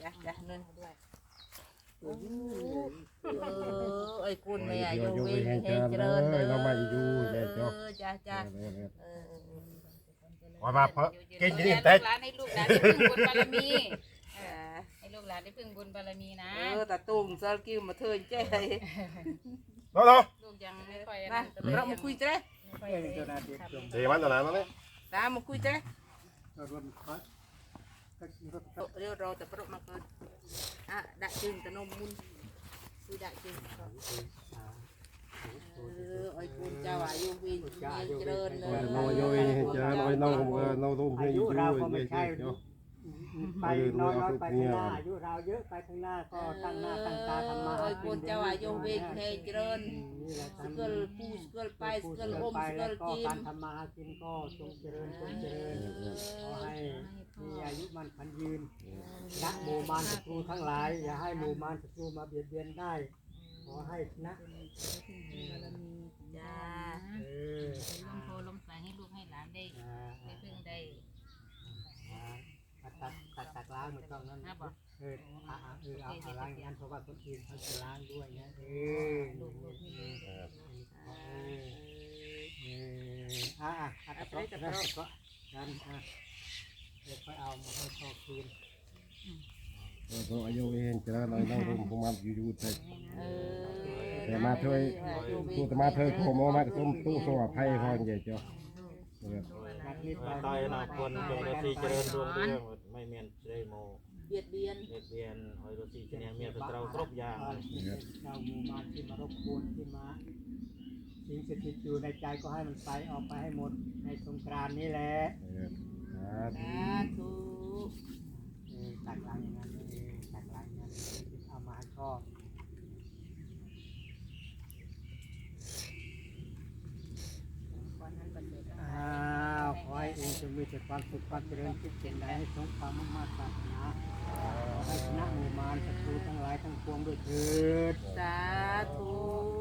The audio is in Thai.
จ้ะจ้ะนั่นด้วยโอ้เออไอ้คุณแม่อายุวิ่งให้เจริญเด้อเออจ้ะจ้ะเออขอมาเพราะกินอให้ยี่ลูนี่กแต่หลานให้ลูกหลานได้พึ่งบุญบารมีเออให้ลูกหลานได้พึ่งบุญบารมีนะเออแต่ตุ้งซาลกิ้วมาเทินเจ้เนาะเนาะลูกยังไม่ค่อยนะเรามาคุยเจ้ไม่ค่อยได้ครับเสียมันตอนนั้นเลยตามมาคุยเจ้รถคัสรถ เรียวเราแต่ประมาเกินอะดักจึงตะนมมุนคุยดักจึงเออไอ้คุณเจ้าอายุวิ่งให้เจริญเด้อน้อยย่อยเจอน้อยน้องน้องตุ้มให้อาอยุยู่เราก็ไม่เยใช่อะ ไปน้อยน้อยไปข้างหน้าอายุเราเยอะไปข้างหน้าก็ตั้งหน้าตั้งตาทำมาไอ้คุณเจ้าอายุวิ่งให้เจริญนี่แหละสเกิลปูสเกิลไปสเกิลอมไปสเกิแล้วลก็จิกามรทำมาหากินก็จงเจริญจงเจริญขอให้มีอายุมันพันยืนละหมู่มารศัตรูทั้งหลาย อย่าให้หมู่มารศัตรูมาเบียดเบียนได้ ขอให้นะจ้าเออ ลมโพลมใสให้ลูกให้หลานได้ อ่า ได้พึ่งได้ อ่าตัด ตัดตัดล้างมันต้องนั่นนะบอกเอออ่าเออเอาเอาล้างอย่างนั้นเพราะว่าคนอื่นเขาจะล้างด้วยนะเออเออเออเอออ่าอ่าอ่าตะเกาะตะเกาะตะเกาะกันอ่าเดี๋ยวค่อยเอามาให้พ่อคืนตัวอายุเองเจอน้อยน้องตุ้มผมมาอยู่แต่เออแต่มาช่วยตู้แต่มาเธอโทรมามาตุ้มตู้สวัสดิ์ให้พอใหญ่เจ้า นักนิดไปตายนาคนจงรสีเจริญรุ่งเรืองไม่เมียนเจริญโมเบียดเบียนเด็ดเวียนหอยรสีเนี่ยเมียนเป็นเราครบอย่างเจ้าหมู่มารที่มารบกวนที่มาสิ่งสถิตอยู่ในใจก็ให้มันไปออกไปให้หมดในสงกรานต์นี้แหละ สาธุ เออตักล้างอย่างนั้นเองตักล้างอย่างนั้นเอามาให้พ่อ วันนั้นประเสริฐ อ้าวขอให้เองจงมี แต่ความสุขความเจริญคิดเช่นใดให้สมความมุ่งมั่นปรารถนาขอให้ชนะหมู่มารศัตรูทั้งหลายทั้งปวงด้วยเถิด สาธุ